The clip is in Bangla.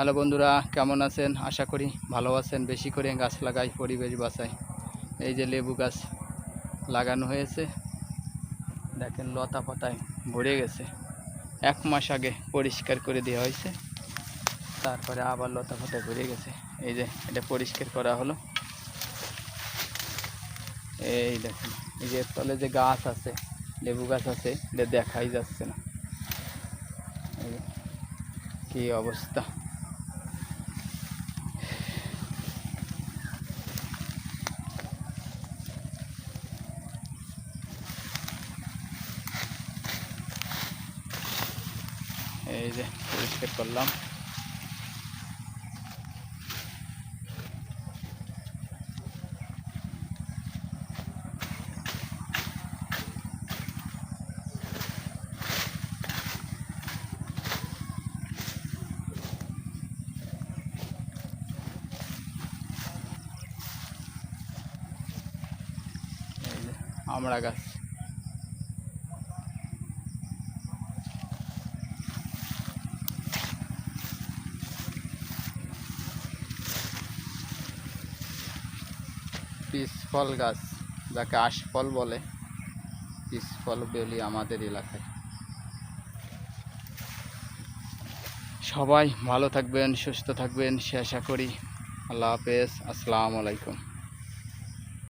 হ্যালো বন্ধুরা, কেমন আছেন? আশা করি ভালো আছেন। বেশি করে গাছ লাগাই, পরিবেশ বাঁচাই এই যে লেবু গাছ লাগানো হয়েছে, দেখেন লতা পাতায় ভরে গেছে। এক মাস আগে পরিষ্কার করে দেওয়া হয়েছে, তারপরে আবার লতা পাতায় ভরে গেছে। এই যে এটা পরিষ্কার করা হলো। এই দেখেন, এই যে তলে যে গাছ আছে, লেবু গাছ আছে, এটা দেখাই যাচ্ছে না। কি অবস্থা? এই যে পরিষ্কার করলাম। আমড়া গাছ। পিস ফল গাছ, যাকে আশফল বলে, পিসফল বেলি আমাদের এলাকায়। সবাই ভালো থাকবেন, সুস্থ থাকবেন, সে আশা করি। আল্লাহ হাফেজ, আসসালামু আলাইকুম।